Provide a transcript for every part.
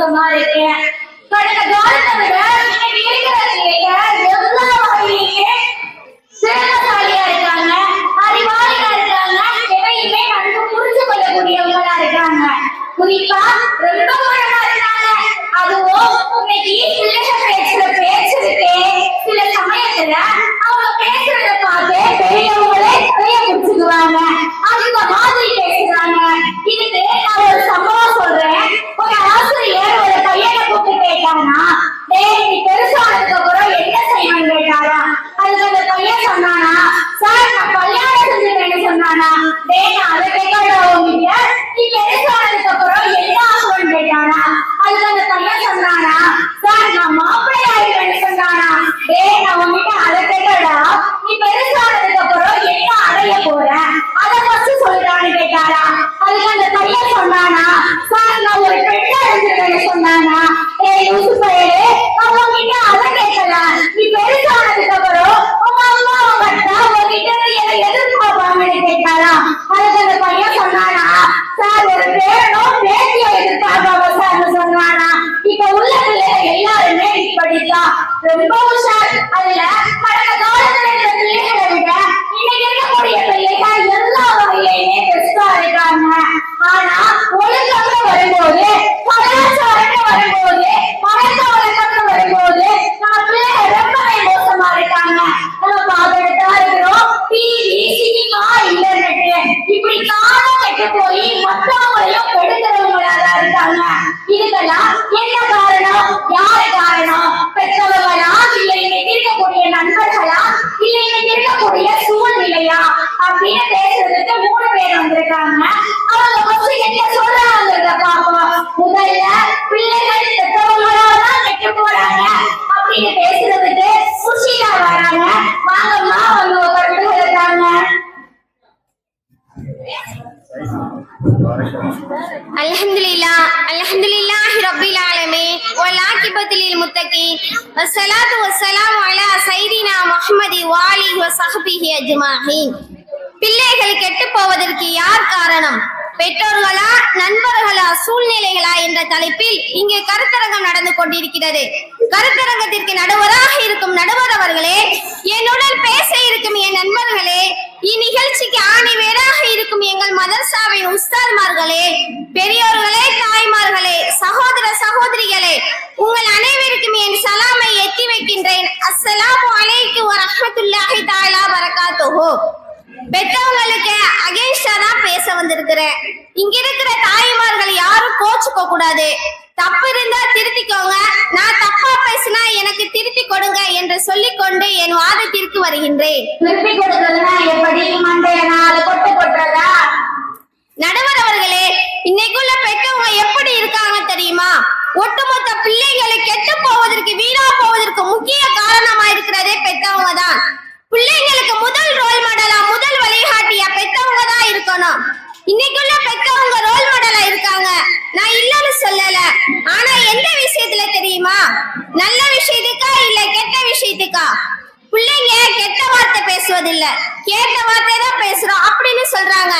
மோசமா இருக்கு கடந்த காலத்தை விட இன்னைக்கு இருக்கிற பிள்ளைங்க எல்லா வகையிலுமே திறமைசாலியா இருக்காங்க அறிவாளியா இருக்காங்க எதையுமே நன்கு புரிஞ்சு கொள்ளக்கூடியவங்களா இருக்காங்க. குறிப்பா ரொம்ப والصلاة والسلام على سيدنا محمد وآله وصحبه أجمعين பிள்ளைகள் கெட்டு போவதற்கு யார் காரணம் பெற்றோர்களா நண்பர்களா சூழ்நிலைகளா என்ற தலைப்பில் இங்கே கருத்தரங்கம் நடந்து கொண்டிருக்கிறது கருத்தரங்கத்திற்கு நடுவராக இருக்கும் நடுவர் அவர்களே என்னுடன் பேச இருக்கும் என் நண்பர்களே இந்நிகழ்ச்சிக்கு ஆணிவேராக இருக்கும் எங்கள் மதர்சாவின் உஸ்தாத்மார்களே பெரியோர்களே அஸ்ஸலாமு அலைக்கும் வரஹ்மத்துல்லாஹி தஆலா பரகாத்துஹு. பெற்றவங்களுக்கு அகேன்ஸ்டா தான் பேச வந்திருக்கிறேன். இங்க இருக்கிற தாய்மார்கள் யாரும் கோச்சுக்க கூடாது. தப்பு இருந்தா திருத்திக்கோங்க. நான் தப்பா பேசினா எனக்கு திருத்தி கொடுங்க என்று சொல்லிக்கொண்டு என் வாதத்திற்கு வருகின்றேன். திருத்தி கொடுக்கிறதுனா எப்படி? மண்டைய நாலு கொட்டு கொட்டுறதா? நடுவர் அவர்களே இன்னைக்குள்ள பெற்றவங்க எப்படி இருக்காங்க தெரியுமா? ஒட்டுமொத்த பிள்ளைகளை கெட்டு போவதற்கு வீணா போவதற்கு முக்கிய காரணமா இருக்கிறதே பெற்றவங்க தான். பிள்ளைங்களுக்கு முதல் ரோல் மாடலா முதல் வழிகாட்டியா பெற்றவங்க தான் இருக்கணும். இன்னைக்குள்ள பெற்றவங்க ரோல் மாடலா இருக்காங்க நான் இல்லைன்னு சொல்லல ஆனா எந்த விஷயத்துல தெரியுமா நல்ல விஷயத்துக்கா இல்ல கெட்ட விஷயத்துக்கா பிள்ளைங்க கெட்ட வார்த்தை பேசுவதில்ல கேட்ட வார்த்தை தான் பேசுறோம் அப்படின்னு சொல்றாங்க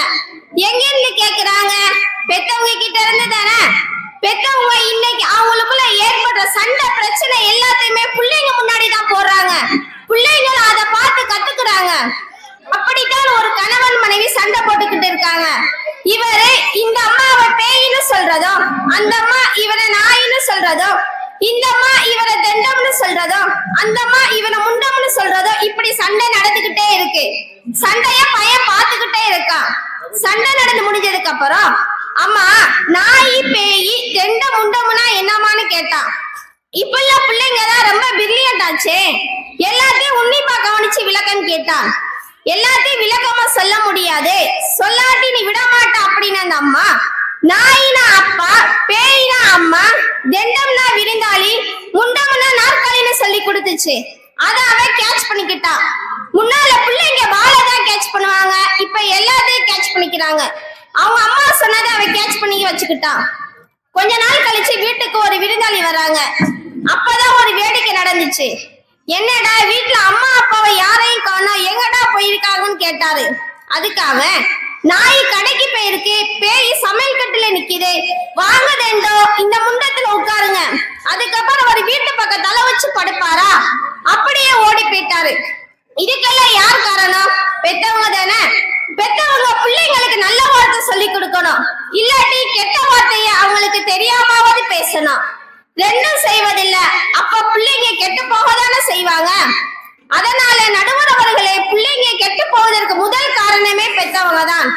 எங்க இருந்து கேக்குறாங்க பெத்தவங்க கிட்ட இருந்து தானே பெத்தவங்க இன்னைக்கு அவங்களுக்குள்ள ஏற்படுற சண்டை பிரச்சனை எல்லாத்தையுமே பிள்ளைங்க முன்னாடி தான் போடுறாங்க பிள்ளைங்க அதை பார்த்து கத்துக்கிறாங்க அப்படித்தான் ஒரு கணவன் மனைவி சண்டை போட்டுக்கிட்டு இருக்காங்க இவரு இந்த அம்மாவை பேயின்னு சொல்றதும் அந்த அம்மா இவரை நாயின்னு சொல்றதும் இந்த அம்மா இவரை தண்டம்னு சொல்றதும் அந்த அம்மா இவனை முண்டம்னு சொல்றதும் இப்படி சண்டை நடந்துகிட்டே இருக்கு. சண்டைய பையன் பார்த்துக்கிட்டே இருக்கான். சண்டை நடந்து முடிஞ்சதுக்கு அப்புறம் அம்மா நாய் பேய் தெண்ட முண்டமுனா என்னமான்னு கேட்டான் இப்பள்ள பிள்ளைங்க தான் ரொம்ப பிரில்லியன்ட் ஆச்சே. எல்லாத்தையும் உன்னிப்பா கவனிச்சு விளக்கம் கேட்டான் எல்லாத்தையும் விளக்கமா சொல்ல முடியாது. சொல்லாட்டி நீ விட மாட்டா அப்படின்னு அந்த அம்மா நாயினா அப்பா பேயினா அம்மா தெண்டம்னா விருந்தாளி முண்டம்னா நாற்காலின்னு சொல்லி கொடுத்துச்சு. அத அவ கேட்ச் பண்ணிக்கிட்டா. முன்னால பிள்ளைங்க வாழை தான் கேட்ச் பண்ணுவாங்க. இப்ப எல்லாத்தையும் கேட்ச் பண்ணிக்கிறாங்க. அவங்க அம்மா சொன்னதை அவ கேட்ச் பண்ணி வச்சுக்கிட்டான் கொஞ்ச நாள் கழிச்சு வீட்டுக்கு ஒரு விருந்தாளி வராங்க. அப்பதான் ஒரு வேடிக்கை நடந்துச்சு. என்னடா வீட்டுல அம்மா அப்பாவை யாரையும் காணோம் எங்கடா போயிருக்காங்கன்னு கேட்டாரு. அதுக்காக நாய் கடைக்கு போயிருக்கு பேய் சமையல் கட்டுல நிக்குது. வாங்க ரெண்டோ இந்த முண்டத்துல உட்காருங்க. அதுக்கப்புறம் அவர் வீட்டு பக்கம் தலை வச்சு படுப்பாரா? அப்படியே ஓடி போயிட்டாரு. இதுக்கெல்லாம் யார் காரணம்? பெத்தவங்க தானே. பெத்தவங்க பிள்ளைங்களுக்கு நல்ல வார்த்தை சொல்லி கொடுக்கணும். இல்லாட்டி கெட்ட வார்த்தைய அவங்களுக்கு தெரியாமாவது பேசணும். ரெண்டும் செய்வதில்லை. அப்ப பிள்ளைங்க கெட்டு போகதானே செய்வாங்க? அதனால நடுவர் அவர்களே பிள்ளைங்க கெட்டு போவதற்கு முதல் காரணமே பெத்தவங்க தான்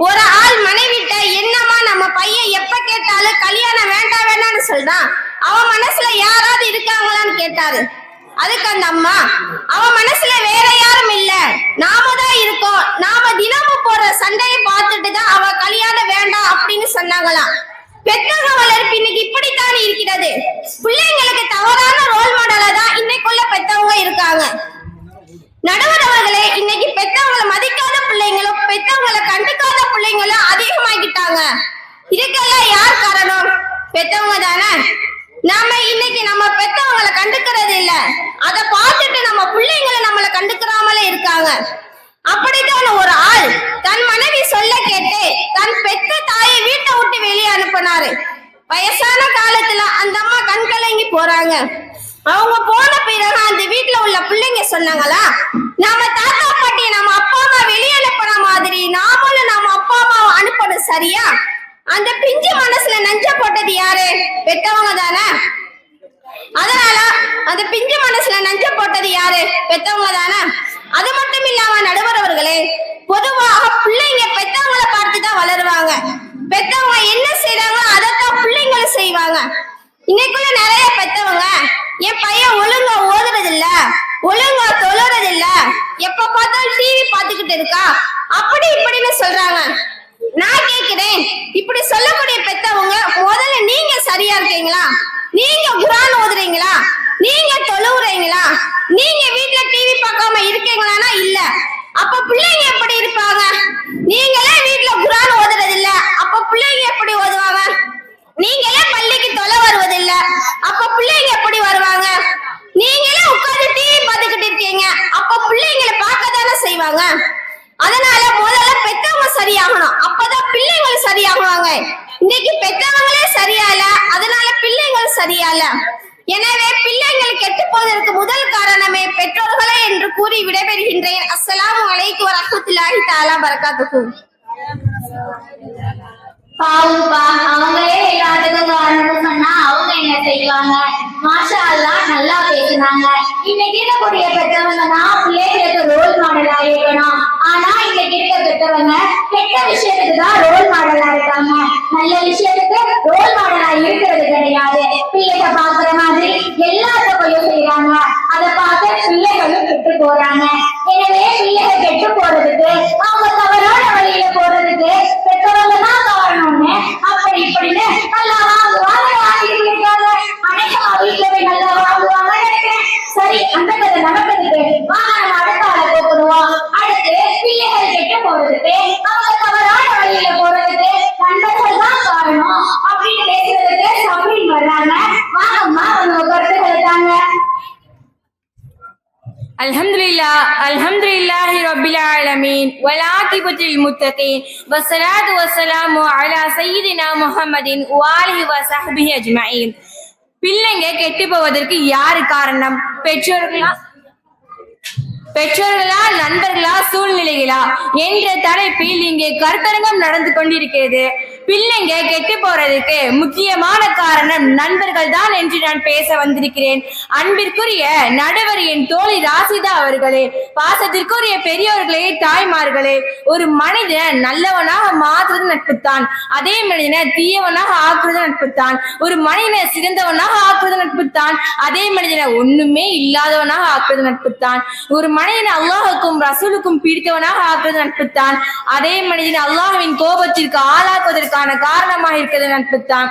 ஒரு ஆள் மனைவிட்ட என்னம்மா நம்ம பையன் எப்ப கேட்டாலும் கல்யாணம் வேண்டாம் வேண்டாம்னு சொல்றான் அவன் மனசுல யாராவது இருக்காங்களான்னு கேட்டாரு. அதுக்கு அந்த அம்மா அவன் மனசுல வேற யாரும் இல்ல. நாம தான் இருக்கோம். நாம தினமும் போற சண்டையை பார்த்துட்டு தான் அவ கல்யாணம் வேண்டாம் அப்படின்னு சொன்னாங்களாம் பெற்றோக வளர்ப்பு இன்னைக்கு இப்படித்தான் இருக்கிறது? பிள்ளைங்களுக்கு தவறான ரோல் மாடலா தான் இன்னைக்குள்ள பெத்தவங்க இருக்காங்க. நடுவர் அவர்களே இன்னைக்கு பெத்தவங்களை மதிக்காத பிள்ளைங்களும் பெத்தவங்களை கண்டுக்காத பிள்ளைங்களும் அதிகமாகிட்டாங்க. இதுக்கெல்லாம் யார் காரணம்? பெத்தவங்க தானே. நாம இன்னைக்கு நம்ம பெத்தவங்களை கண்டுக்கிறது இல்ல. அத பார்த்துட்டு நம்ம பிள்ளைங்களை நம்மள கண்டுக்கிறாமலே இருக்காங்க. அப்படித்தான் ஒரு ஆள் தன் மனைவி சொல்ல கேட்டு பெத்த தாயை வீட்டை விட்டு வெளியே அனுப்பினாரு. வயசான காலத்துல அந்த அம்மா கண் கலங்கி போறாங்க. அவங்க போன பிறகு அந்த வீட்டுல உள்ள பிள்ளைங்க சொன்னாங்களா நம்ம தாத்தா பாட்டி நம்ம அப்பா அம்மா வெளியே அனுப்புன மாதிரி நாமளும் நம்ம அப்பா அம்மாவை அனுப்பணும் சரியா? அந்த பிஞ்சு மனசுல நஞ்ச போட்டது யாரு? பெத்தவங்க தானே? அதனால அந்த பிஞ்சு மனசுல நஞ்ச போட்டது யாரு? பெத்தவங்க தானே? அது மட்டும் இல்லாம நடுவர் அவர்களே பொதுவாக பிள்ளைங்க பெத்தவங்களை பார்த்து தான் வளருவாங்க. பெத்தவங்க என்ன செய்யறாங்களோ அதைத்தான் பிள்ளைங்களும் செய்வாங்க. இன்னைக்குள்ள நிறைய பெத்தவங்க என் பையன் ஒழுங்கா ஓதுறது இல்ல ஒழுங்கா தொழுறது இல்ல எப்ப பார்த்தாலும் டிவி பார்த்துக்கிட்டு இருக்கா? அப்படி இப்படின்னு சொல்றாங்க. நான் கேக்குறேன் இப்படி சொல்லக்கூடிய பெத்தவங்க முதல்ல நீங்க சரியா இருக்கீங்களா? நீங்க குரான் ஓதுறீங்களா? நீங்க தொழுவுறீங்களா? நீங்க வீட்டுல டிவி பார்க்காம இருக்கீங்களானா இல்ல. அப்ப பிள்ளைங்க எப்படி இருப்பாங்க? நீங்களே வீட்டுல குரான் ஓதுறது இல்ல அப்ப பிள்ளைங்க எப்படி ஓதுவாங்க? நீங்களே பள்ளிக்கு தொலை வருவதில்ல. அப்ப பிள்ளைங்க எப்படி வருவாங்க? நீங்களே உட்கார்ந்து டிவி பார்த்துக்கிட்டு இருக்கீங்க. அப்ப பிள்ளைங்களை பார்க்க தானே செய்வாங்க? அதனால முதல்ல பெத்தவங்க சரியாகணும். அப்பதான் பிள்ளைங்கள் சரியாகுவாங்க. இன்னைக்கு பெத்தவங்களே சரியா இல்ல அதனால பிள்ளைங்கள் சரியா இல்ல எனவே பிள்ளைகள் கெட்டு போவதற்கு முதல் காரணமே பெற்றோர்களே என்று கூறி விடைபெறுகின்றேன். அஸ்ஸலாமு அலைக்கும் வரஹ்மத்துல்லாஹி தாலா பரகாத்துஹு. பாவுப்பா அவங்களே எல்லாத்துக்கும் காரணம் சொன்னா அவங்க என்ன செய்வாங்க மாஷா அல்லாஹ் நல்லா பேசுனாங்க இன்னைக்கு இருக்கக்கூடிய பெற்றவங்கன்னா பிள்ளைகளுக்கு ரோல் மாடலா இருக்கணும் ஆனா இன்னைக்கு இருக்க பெற்றவங்க கெட்ட விஷயத்துக்கு தான் ரோல் மாடலா இருக்காங்க நல்ல விஷயத்துக்கு ரோல் மாடலா இருக்கிறது கிடையாது பிள்ளைகளை பாக்குற மாதிரி எல்லா செய்யறாங்க அதை பார்த்து பிள்ளைகளும் கெட்டு போறாங்க எனவே பிள்ளைகள் கெட்டு போறதுக்கு அவங்க தவறான الحمد لله رب العالمين والعاقبة للمتقين والصلاة والسلام على سيدنا محمد وآله وصحبه أجمعين பிள்ளைங்க கெட்டு போவதற்கு யாரு காரணம் பெற்றோர்களா பெற்றோர்களா நண்பர்களா சூழ்நிலைகளா என்ற தலைப்பில் இங்கே கருத்தரங்கம் நடந்து கொண்டிருக்கிறது பிள்ளைங்க கெட்டு போறதுக்கு முக்கியமான காரணம் நண்பர்கள் தான் என்று நான் பேச வந்திருக்கிறேன். அன்பிற்குரிய நடுவர் என் தோழி ராசிதா அவர்களே பாசத்திற்குரிய பெரியோர்களே தாய்மார்களே ஒரு மனிதன் நல்லவனாக மாற்றுறது நட்புத்தான். அதே மனிதனை தீயவனாக ஆக்குறது நட்புத்தான். ஒரு மனிதனை சிறந்தவனாக ஆக்குறது நட்புத்தான். அதே மனிதனை ஒண்ணுமே இல்லாதவனாக ஆக்குறது நட்புத்தான். ஒரு மனிதனை அல்லாஹுக்கும் ரசூலுக்கும் பிடித்தவனாக ஆக்குறது நட்புத்தான். அதே மனிதனை அல்லாஹுவின் கோபத்திற்கு ஆளாக்குவதற்கு ஆளாக்குவதற்கான காரணமாக இருக்கிறது நட்புத்தான்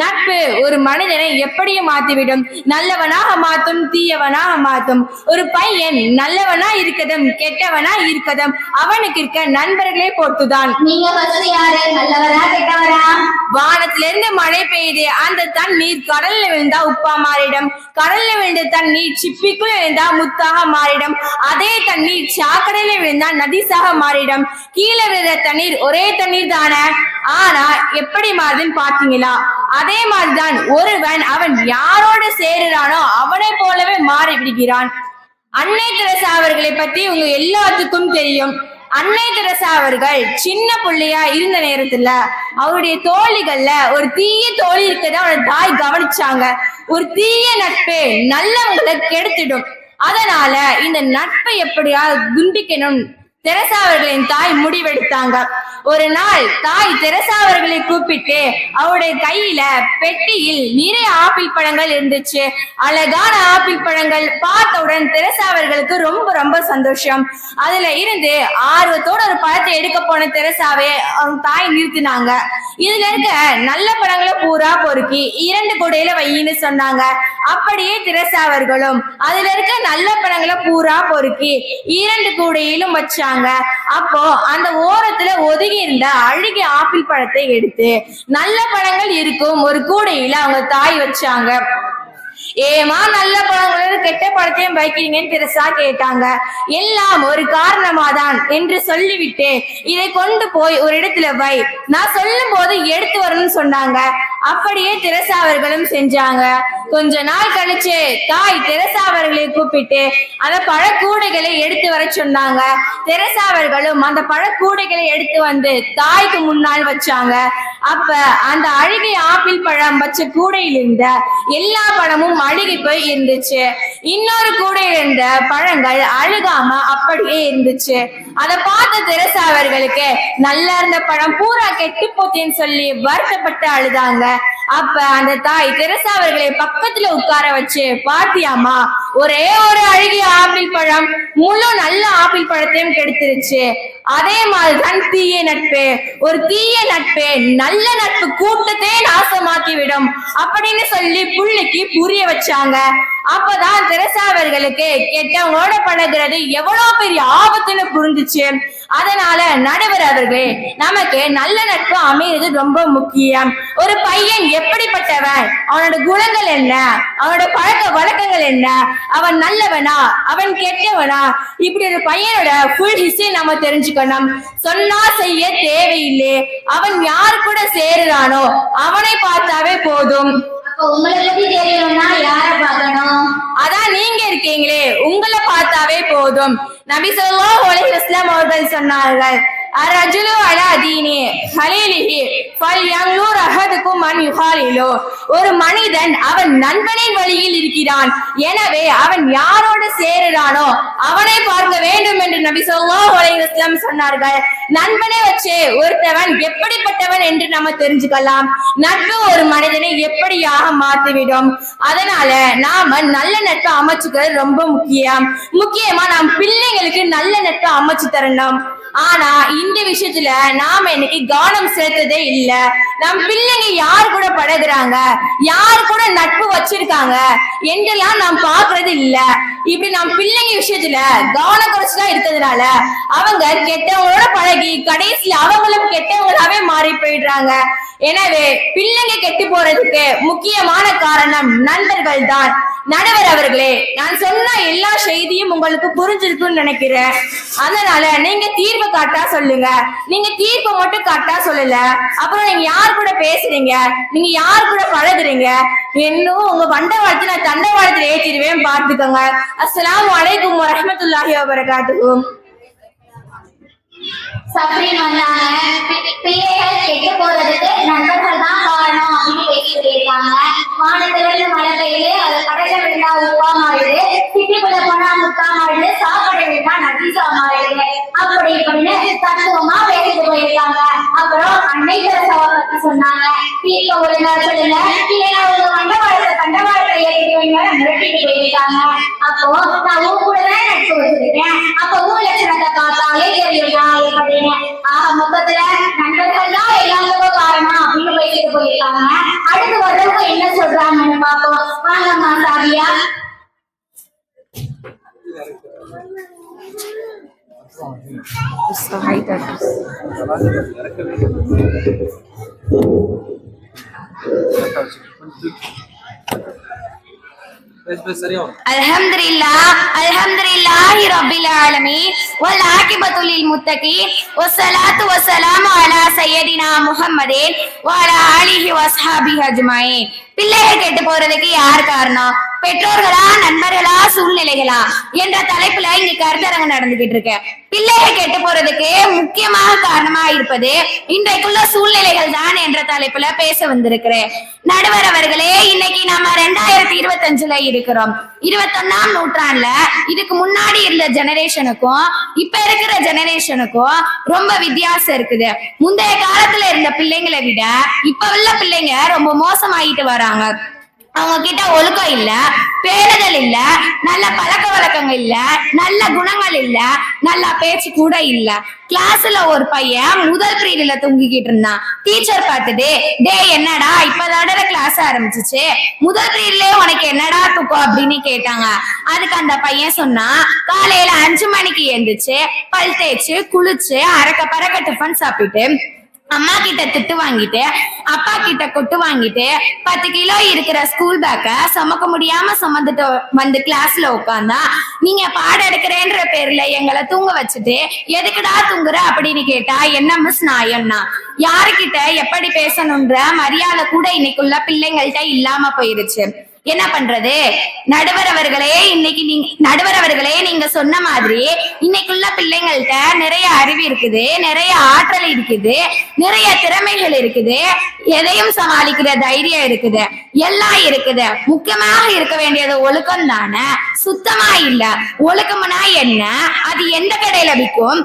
நட்பு ஒரு மனிதனை எப்படியும் மாத்திவிடும். நல்லவனாக மாத்தும் தீயவனாக மாத்தும். ஒரு பையன் நல்லவனா இருக்கதும் கெட்டவனா இருக்கதும் அவனுக்கு இருக்க நண்பர்களே பொறுத்துதான். நீங்க யாரு? நல்லவரா கெட்டவரா? வானத்திலிருந்து மழை பெய்யுது அந்த தண்ணீர் கடல்ல விழுந்தா உப்பா மாறிடும். கடல்ல விழுந்த தண்ணீர் சிப்பிக்குள் விழுந்தா முத்தாக மாறிடும். அதே தண்ணீர் சாக்கடையில விழுந்தா நதிசாக மாறிடும். கீழே விழுற தண்ணீர் ஒரே தண்ணீர் தானே? ஆனா எப்படி மாறுதுன்னு பாத்தீங்களா? அதே மாதிரிதான் ஒருவன் அவன் யாரோட சேருறானோ அவனை போலவே மாறி விடுகிறான். அன்னை தெரசா அவர்களை பத்தி உங்க எல்லாத்துக்கும் தெரியும். அன்னை தெரசா அவர்கள் சின்ன பிள்ளையா இருந்த நேரத்துல அவருடைய தோழிகள்ல ஒரு தீய தோழி இருக்கதை அவரோட தாய் கவனிச்சாங்க. ஒரு தீய நட்பு நல்லவங்களை கெடுத்துடும். அதனால இந்த நட்பை எப்படியாவது துண்டிக்கணும் தெரசா அவர்களின் தாய் முடிவெடுத்தாங்க. ஒரு நாள் தாய் தெரசா அவர்களை கூப்பிட்டு அவருடைய கையில பெட்டியில் நிறைய ஆப்பிள் பழங்கள் இருந்துச்சு. அழகான ஆப்பிள் பழங்கள் பார்த்தவுடன் தெரசா அவர்களுக்கு ரொம்ப ரொம்ப சந்தோஷம். அதுல இருந்து ஆர்வத்தோட ஒரு பழத்தை எடுக்க போன தெரசாவை அவங்க தாய் நிறுத்தினாங்க. இதுல இருக்க நல்ல பழங்களை பூரா பொறுக்கி இரண்டு கொடையில வையின்னு சொன்னாங்க. அப்படியே திரசா அவர்களும் அதுல இருக்க நல்ல பழங்களை பூரா பொறுக்கி இரண்டு கூடையிலும் வச்சாங்க. அப்போ அந்த ஓரத்துல ஒதுங்கி இருந்த அழுகிய ஆப்பிள் பழத்தை எடுத்து நல்ல பழங்கள் இருக்கும் ஒரு கூடையில அவங்க தாய் வச்சாங்க. ஏமா நல்ல பழங்களோட கெட்ட பழத்தையும் வைக்கிறீங்கன்னு பெருசா கேட்டாங்க. எல்லாம் ஒரு காரணமாதான் என்று சொல்லிவிட்டு இதை கொண்டு போய் ஒரு இடத்துல வை. நான் சொல்லும் போது எடுத்து வரணும்னு சொன்னாங்க. அப்படியே தெரசா அவர்களும் செஞ்சாங்க. கொஞ்ச நாள் கழிச்சு தாய் தெரசா அவர்களை கூப்பிட்டு அந்த பழக்கூடைகளை எடுத்து வர சொன்னாங்க. தெரசா அவர்களும் அந்த பழக்கூடைகளை எடுத்து வந்து தாய்க்கு முன்னால் வச்சாங்க. அப்ப அந்த அழுகிய ஆப்பிள் பழம் வச்ச கூடையில் இருந்த எல்லா பழமும் அழுகி போய் இருந்துச்சு. இன்னொரு கூடையில் இருந்த பழங்கள் அழுகாம அப்படியே இருந்துச்சு. அதை பார்த்த தெரசா அவர்களுக்கு நல்லா இருந்த பழம் பூரா கெட்டு போச்சேன்னு சொல்லி வருத்தப்பட்டு அழுதாங்க. அப்ப அந்த தாய் தெரசா அவர்களை பக்கத்துல உட்கார வச்சு பாத்தியாமா ஒரே ஒரு அழகிய ஆப்பிள் பழம் முழு நல்ல ஆப்பிள் பழத்தையும் கெடுத்துருச்சு. அதே மாதிரிதான் தீய நட்பு ஒரு தீய நட்பு நல்ல நட்பு கூட்டத்தை நாசமாக்கி விடும் அப்படின்னு சொல்லி புள்ளிக்கு புரிய வச்சாங்க. அப்பதான் தெரசா அவர்களுக்கு கெட்டவங்களோட பழகிறது எவ்வளவு பெரிய ஆபத்துன்னு புரிஞ்சுச்சு. அதனால நடுவர் அவர்களே நமக்கு நல்ல நட்பு அமைகிறது ரொம்ப முக்கியம். ஒரு பையன் எப்படிப்பட்டவன்? அவனோட குணங்கள் என்ன? அவனோட பழக்க வழக்கங்கள் என்ன? அவன் நல்லவனா? அவன் கெட்டவனா? இப்படி ஒரு பையனோட ஃபுல் ஹிஸ்டரி நம்ம தெரிஞ்சுக்கணும். சொன்னா செய்ய தேவையில்லை. அவன் யார் கூட சேருறானோ அவனை பார்த்தாவே போதும். அப்ப உங்களை பத்தி தெரியணும்னா யார பார்க்கணும்? அதான் நீங்க இருக்கீங்களே உங்களை பார்த்தாவே போதும். நபி ஸல்லல்லாஹு அலைஹி வஸல்லம் அவர்கள் சொன்னார்கள். அரஜுலு அலா தீனி ஹலீலிஹி ஃபல்யன்லுர் அஹதுக்கும் மன் யுஹாலிலு ஒரு மனிதன் அவன் நண்பனின் வழியில் இருக்கிறான். எனவே அவன் யாரோடு சேருறானோ அவனை பார்க்க வேண்டும் என்று நபி ஸல்லல்லாஹு அலைஹி சொன்னார்கள். நண்பனை வச்சு ஒருத்தவன் எப்படிப்பட்டவன் என்று நம்ம தெரிஞ்சுக்கலாம். நட்பு ஒரு மனிதனை எப்படியாக மாற்றிவிடும்? அதனால நாம நல்ல நட்பு அமைச்சுக்கிறது ரொம்ப முக்கியம். முக்கியமா நாம் பிள்ளைங்களுக்கு நல்ல நட்பு அமைச்சு தரணும். ஆனா இந்த விஷயத்துல நாம இன்னைக்கு கவனம் செலுத்ததே இல்ல. நம் பிள்ளைங்க யார் கூட பழகுறாங்க? யார் கூட நட்பு வச்சிருக்காங்க? என்றெல்லாம் நாம் பாக்குறது இல்ல. இப்படி நம் பிள்ளைங்க விஷயத்துல கவன குறைச்சுதான் இருக்கிறதுனால அவங்க கெட்டவங்களோட பழகி கடைசியில அவங்களும் கெட்டவங்களாவே மாறி போயிடுறாங்க. எனவே பிள்ளைங்க கெட்டு போறதுக்கு முக்கியமான காரணம் நண்பர்கள் தான் நடுவர் அவர்களே நான் சொன்ன எல்லா செய்தியும் உங்களுக்கு புரிஞ்சிருக்கும்னு நினைக்கிறேன். அதனால நீங்க தீர்வு காட்டா சொல்லுங்க. நீங்க தீர்ப்பு மட்டும் காட்டா சொல்லல. அப்புறம் நீங்க யார் கூட பேசுறீங்க? நீங்க யார் கூட பழகுறீங்க? இன்னும் உங்க வண்டவாளத்தை நான் தண்டவாளத்தில் ஏற்றிடுவேன் பார்த்துக்கோங்க. அஸ்லாம் வலைக்கும் வரமத்துல்லாஹி வரகாத்துக்கும் சப்ரீன் வந்தாங்க பிள்ளைகள் கெட்டு போறதுக்கு நண்பர்கள் தான் காரணம் அப்படின்னு பேசிட்டு இருக்காங்க வானத்துல இருந்து மழை பெய்யுது அது கடல விழுந்தா உப்பா மாறுது. சிட்டிக்குள்ள போனா முத்தா மாறுது. சாப்பாடு விழுந்தா நதிசா மாறுது. அப்படி இப்படின்னு தத்துவமா பேசிட்டு போயிருக்காங்க. அப்புறம் அன்னை தெரசாவை பத்தி சொன்னாங்க. தீர்க்க ஒழுங்கா சொல்லுங்க. இல்லைன்னா ஒரு மண்டவாளத்தை கண்டவாளத்தை ஏற்றிட்டு வைங்க மிரட்டிட்டு போயிருக்காங்க. அப்போ நான் உன் கூட வச்சிருக்கேன் அப்ப உன் லட்சணத்தை பார்த்தாலே தெரியும். நான் எப்படின்னு ஆக மொத்தத்துல நண்பர்கள் தான் எல்லாத்துக்கும் காரணம் அப்படின்னு பேசிட்டு போயிருக்காங்க. அடுத்து வர்றவங்க என்ன சொல்றாங்கன்னு பார்ப்போம். வாங்கம்மா சாவியா الحمد لله الحمد لله رب العالمين والعاقبة للمتقين والصلاة والسلام على سيدنا محمد وعلى آله وأصحابه أجمعين பிள்ளைகள் கெட்டு போறதுக்கு யார் காரணம் பெற்றோர்களா நண்பர்களா சூழ்நிலைகளா என்ற தலைப்புல இங்க கருத்தரங்கு நடந்துகிட்டு இருக்கு. பிள்ளைய கெட்டு போறதுக்கு முக்கியமாக காரணமா இருப்பது இன்றைக்குள்ள சூழ்நிலைகள் தான் என்ற தலைப்புல பேச வந்திருக்கிறேன். நடுவர் அவர்களே இன்னைக்கு நாம ரெண்டாயிரத்தி இருபத்தஞ்சுல இருக்கிறோம். இருபத்தொன்னாம் நூற்றாண்டுல இதுக்கு முன்னாடி இருந்த ஜெனரேஷனுக்கும் இப்ப இருக்கிற ஜெனரேஷனுக்கும் ரொம்ப வித்தியாசம் இருக்குது. முந்தைய காலத்துல இருந்த பிள்ளைங்களை விட இப்ப உள்ள பிள்ளைங்க ரொம்ப மோசமாயிட்டு வராங்க. அவங்க கிட்ட ஒழுக்கம் இல்ல பேணுதல் இல்ல நல்ல பழக்க வழக்கங்கள் இல்ல நல்ல குணங்கள் இல்ல நல்ல பேச்சு கூட இல்ல. கிளாஸ்ல ஒரு பையன் முதல் பீரியட்ல தூங்கிக்கிட்டு இருந்தான். டீச்சர் பார்த்துட்டு டே என்னடா இப்பதாட கிளாஸ் ஆரம்பிச்சிச்சு? முதல் பீரியட்லயே உனக்கு என்னடா தூக்கம்? அப்படின்னு கேட்டாங்க. அதுக்கு அந்த பையன் சொன்னா காலையில அஞ்சு மணிக்கு எழுந்துச்சு பல் தேய்ச்சு குளிச்சு அரக்க பறக்க டிஃபன் சாப்பிட்டு அம்மா கிட்ட திட்டு வாங்கிட்டு அப்பா கிட்ட கொட்டு வாங்கிட்டு பத்து கிலோ இருக்கிற ஸ்கூல் பேக்க சுமக்க முடியாம சுமந்துட்டு வந்து கிளாஸ்ல உட்காந்தா நீங்க பாடம் எடுக்கிறேன்ற பேர்ல எங்களை தூங்க வச்சுட்டு எதுக்குடா தூங்குற? அப்படின்னு கேட்டா என்ன மிஸ் நாயன்னா யாருக்கிட்ட எப்படி பேசணுன்ற மரியாதை கூட இன்னைக்குள்ள பிள்ளைங்கள்ட்ட இல்லாம போயிருச்சு. என்ன பண்றது? நடுவர் அவர்களே இன்னைக்கு நீங்க நடுவர் அவர்களே நீங்க சொன்ன மாதிரி இன்னைக்குள்ள பிள்ளைங்கள்ட்ட நிறைய அறிவு இருக்குது நிறைய ஆற்றல் இருக்குது நிறைய திறமைகள் இருக்குது எதையும் சமாளிக்கிற தைரியம் இருக்குது எல்லாம் இருக்குது. முக்கியமாக இருக்க வேண்டியது ஒழுக்கம் தானே சுத்தமா இல்ல. ஒழுக்கம்னா என்ன? அது எந்த கடையில விற்கும்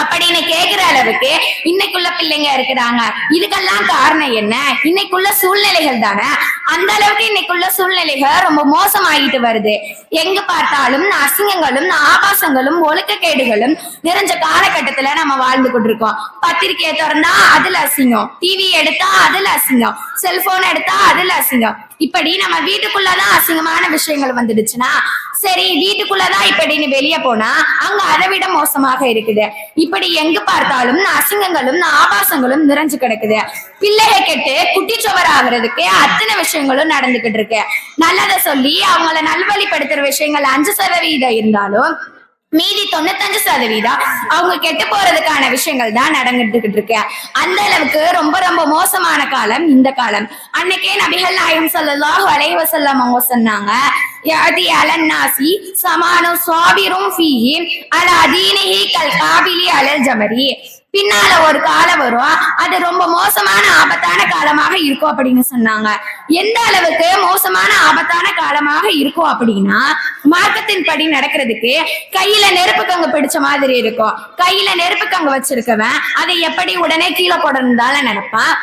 அப்படின்னு கேக்குற அளவுக்கு இன்னைக்குள்ள பிள்ளைங்க இருக்கிறாங்க. இதுக்கெல்லாம் காரணம் என்ன? இன்னைக்குள்ள சூழ்நிலைகள் தானே? அந்த அளவுக்கு இன்னைக்குள்ள சூழ்நிலைகள் ரொம்ப மோசமாயிட்டு வருது. எங்க பார்த்தாலும் அசிங்கங்களும் ஆபாசங்களும் ஒழுக்கக்கேடுகளும் நிறைஞ்ச காலகட்டத்துல நம்ம வாழ்ந்து கொண்டிருக்கோம். பத்திரிகையை திறந்தா அதுல அசிங்கம். டிவி எடுத்தா அதுல அசிங்கம். செல்போன் எடுத்தா அதுல அசிங்கம். இப்படி நம்ம வீட்டுக்குள்ளதான் அசிங்கமான விஷயங்கள் வந்துடுச்சுன்னா சரி வீட்டுக்குள்ளதான் இப்படின்னு வெளியே போனா அங்க அதை விட மோசமாக இருக்குது. இப்படி எங்க பார்த்தாலும் அசிங்கங்களும் ஆபாசங்களும் நிறைஞ்சு கிடக்குது. பிள்ளைய கெட்டு குட்டிச்சுவர் ஆகுறதுக்கு அத்தனை விஷயங்களும் நடந்துகிட்டு இருக்கு. நல்லதை சொல்லி அவங்கள நல்வழிப்படுத்துற விஷயங்கள் அஞ்சு சதவீதம் இருந்தாலும் மீதி தொண்ணூத்தஞ்சு சதவீதம் அவங்க கெட்டு போறதுக்கான விஷயங்கள் தான் நடந்துகிட்டு இருக்கு. அந்த அளவுக்கு ரொம்ப ரொம்ப மோசமான காலம் இந்த காலம். அன்னைக்கே நபிகள் நாயம் சொல்லலாம் அலைஹி அவங்க சொன்னாங்க யாதி அலன்னாசி சமானம் சுவாபிரும் ஃபீஹி அலா தீனிஹி கல் காபிலி அலல் ஜமரி பின்னால ஒரு காலம் வரும் அது ரொம்ப மோசமான ஆபத்தான காலமாக இருக்கும் அப்படின்னு சொன்னாங்க. எந்த அளவுக்கு மோசமான ஆபத்தான காலமாக இருக்கும் அப்படின்னா மார்க்கத்தின் படி நடக்கிறதுக்கு கையில நெருப்பு கங்கு பிடிச்ச மாதிரி இருக்கும். கையில நெருப்பு கங்கு வச்சிருக்கவன் அதை எப்படி உடனே கீழே போடணும் நினைப்பான்?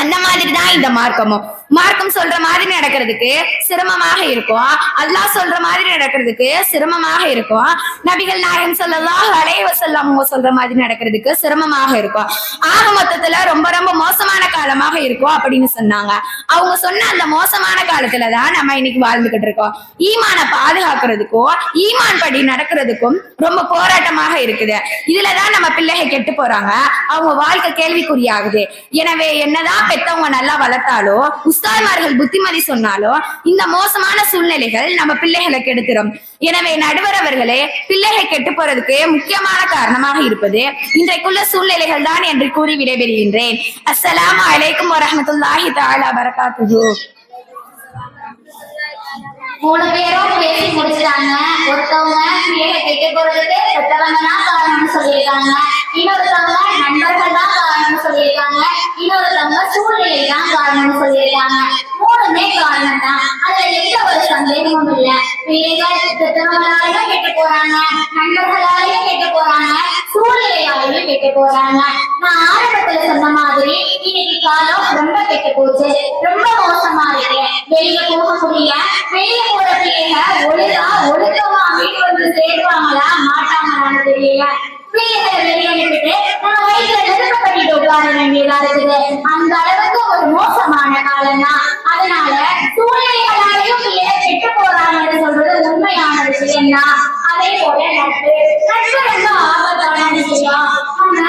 அந்த மாதிரி தான் இந்த மார்க்கமும். மார்க்கம் சொல்ற மாதிரி நடக்கிறதுக்கு சிரமமாக இருக்கும். அல்லாஹ் சொல்ற மாதிரி நடக்கிறதுக்கு சிரமமாக இருக்கும். நபிகள் நாயகம் சொல்லலாம் அலைஹி வஸல்லம் சொல்ற மாதிரி நடக்கிறதுக்கு சிரமமாக இருக்கும். ஆக மொத்தத்துல ரொம்ப ரொம்ப மோசமான காலமாக இருக்கும் அப்படின்னு சொன்னாங்க. அவங்க சொன்ன அந்த மோசமான காலத்துல தான் நம்ம இன்னைக்கு வாழ்ந்துகிட்டு இருக்கோம். ஈமான பாதுகாக்கிறதுக்கும் ஈமான் படி நடக்கிறதுக்கும் ரொம்ப போராட்டமாக இருக்குது. இதுலதான் நம்ம பிள்ளைகள் கெட்டு போறாங்க. அவங்க வாழ்க்கை கேள்விக்குறியாகுது. எனவே என்னதான் பெத்தவங்க நல்லா வளர்த்தாலோ உஸ்தாய்மார்கள் புத்திமதி சொன்னாலோ இந்த மோசமான சூழ்நிலைகள் நம்ம பிள்ளைகளை கெடுத்துரும் எனவே நடுவர் அவர்களே பிள்ளைகள் கெட்டு போறதுக்கு முக்கியமான காரணமாக இருப்பது இன்றைக்குள்ள சூழ்நிலைகள் தான் என்று கூறி விடைபெறுகின்றேன். அஸ்ஸலாமு அலைக்கும் வரமத்துல்லாஹி தாலா பரகாத்துஹு மூணு பேரும் பேசி முடிச்சிட்டாங்க. ஒருத்தவங்க பிள்ளைகளை கேட்க போறதுக்கு பெற்றவங்க தான் காரணம்னு சொல்லியிருக்காங்க. இன்னொருத்தவங்க நண்பர்கள் தான் காரணம்னு சொல்லியிருக்காங்க. இன்னொருத்தவங்க சூழ்நிலை தான் காரணம்னு சொல்லியிருக்காங்க. மூணுமே காரணம் தான். அதுல எந்த ஒரு சந்தேகமும் இல்லை. பிள்ளைகள் பெற்றவங்களாலேயும் கெட்டு போறாங்க. நண்பர்களாலேயும் கெட்டு போறாங்க. சூழ்நிலையாலேயும் கெட்டு போறாங்க. நான் ஆரம்பத்துல சொன்ன மாதிரி இன்னைக்கு காலம் ரொம்ப கெட்டு போச்சு. ரொம்ப மோசமா இருக்கு. வெளிய போக முடிய வெளியே போற பிள்ளைங்க ஒழுங்கா ஒழுக்கமா வீட்டு வந்து சேர்ப்பாங்களா மாட்டாங்களான்னு தெரியல. அந்த அளவுக்கு ஒரு மோசமான காலம் தான் அதனால சூழ்நிலைகளாலையும் பிள்ளைய கெட்டு போறாங்கன்னு சொல்றது உண்மையான விஷயம் தான் அதே போல நட்பு. நட்பு ரொம்ப ஆபத்தான விஷயம். அவங்க